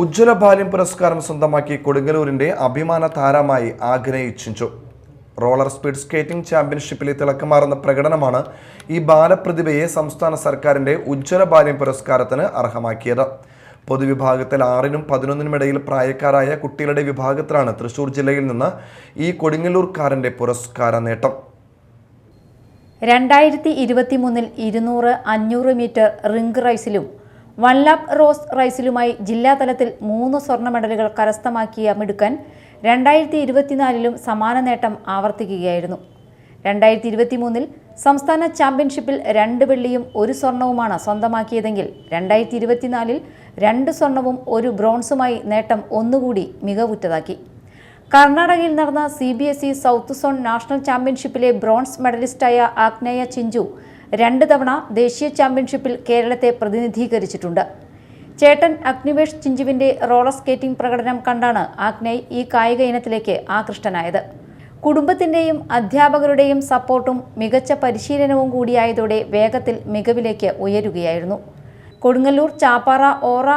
ഉജ്ജ്വല ബാല്യം പുരസ്കാരം സ്വന്തമാക്കി കൊടുങ്ങല്ലൂരിന്റെ അഭിമാന താരമായി ആഗ്രഹി റോളർ സ്പീഡ് സ്കേറ്റിംഗ് ചാമ്പ്യൻഷിപ്പിലെ തിളക്കമാർന്ന പ്രകടനമാണ് ഈ ബാലപ്രതിഭയെ സംസ്ഥാന സർക്കാരിന്റെ ഉജ്ജ്വല ബാല്യം പുരസ്കാരത്തിന് അർഹമാക്കിയത്. പൊതുവിഭാഗത്തിൽ ആറിനും പതിനൊന്നിനും ഇടയിൽ പ്രായക്കാരായ കുട്ടികളുടെ വിഭാഗത്തിലാണ് തൃശൂർ ജില്ലയിൽ നിന്ന് ഈ കൊടുങ്ങല്ലൂർക്കാരന്റെ പുരസ്കാര നേട്ടം. രണ്ടായിരത്തി ഇരുപത്തി മൂന്നിൽ ഇരുന്നൂറ് അഞ്ഞൂറ് മീറ്റർ റിംഗ് റൈസിലും വൺ ലാപ്പ് റോസ് റൈസിലുമായി ജില്ലാതലത്തിൽ മൂന്ന് സ്വർണ മെഡലുകൾ കരസ്ഥമാക്കിയ മിടുക്കൻ രണ്ടായിരത്തി ഇരുപത്തിനാലിലും സമാന നേട്ടം ആവർത്തിക്കുകയായിരുന്നു. രണ്ടായിരത്തി ഇരുപത്തി മൂന്നിൽ സംസ്ഥാന ചാമ്പ്യൻഷിപ്പിൽ രണ്ട് വെള്ളിയും ഒരു സ്വർണവുമാണ് സ്വന്തമാക്കിയതെങ്കിൽ രണ്ടായിരത്തി ഇരുപത്തിനാലിൽ രണ്ട് സ്വർണവും ഒരു ബ്രോൺസുമായി നേട്ടം ഒന്നുകൂടി മികവുറ്റതാക്കി. കർണാടകയിൽ നടന്ന C B S E south zone national ചാമ്പ്യൻഷിപ്പിലെ bronze മെഡലിസ്റ്റായ ആഗ്നേയ ചിഞ്ചു രണ്ട് തവണ ദേശീയ ചാമ്പ്യൻഷിപ്പിൽ കേരളത്തെ പ്രതിനിധീകരിച്ചിട്ടുണ്ട്. ചേട്ടൻ അഗ്നിവേഷ് ചിഞ്ചുവിന്റെ റോളർ സ്കേറ്റിംഗ് പ്രകടനം കണ്ടാണ് ആഗ്നേയ് ഈ കായിക ഇനത്തിലേക്ക് ആകൃഷ്ടനായത്. കുടുംബത്തിന്റെയും അധ്യാപകരുടെയും സപ്പോർട്ടും മികച്ച പരിശീലനവും കൂടിയായതോടെ വേഗത്തിൽ മികവിലേക്ക് ഉയരുകയായിരുന്നു. Kodungallur Chappara ora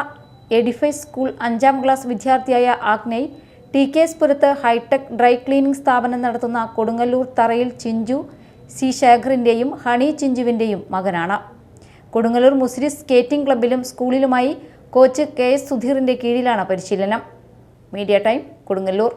edify school അഞ്ചാം ക്ലാസ് വിദ്യാർത്ഥിയായ ആഗ്നേയ് ടി കെ എസ് പുരത്ത് ഹൈടെക് ഡ്രൈ ക്ലീനിംഗ് സ്ഥാപനം നടത്തുന്ന കൊടുങ്ങല്ലൂർ തറയിൽ ചിഞ്ചു സി ശേഖറിന്റെയും ഹണി ചിഞ്ചുവിന്റെയും മകനാണ്. കൊടുങ്ങല്ലൂർ മുസ്ലിം സ്കേറ്റിംഗ് ക്ലബിലും സ്കൂളിലുമായി കോച്ച് കെ എസ് സുധീറിന്റെ കീഴിലാണ് പരിശീലനം. Media time Kodungallur.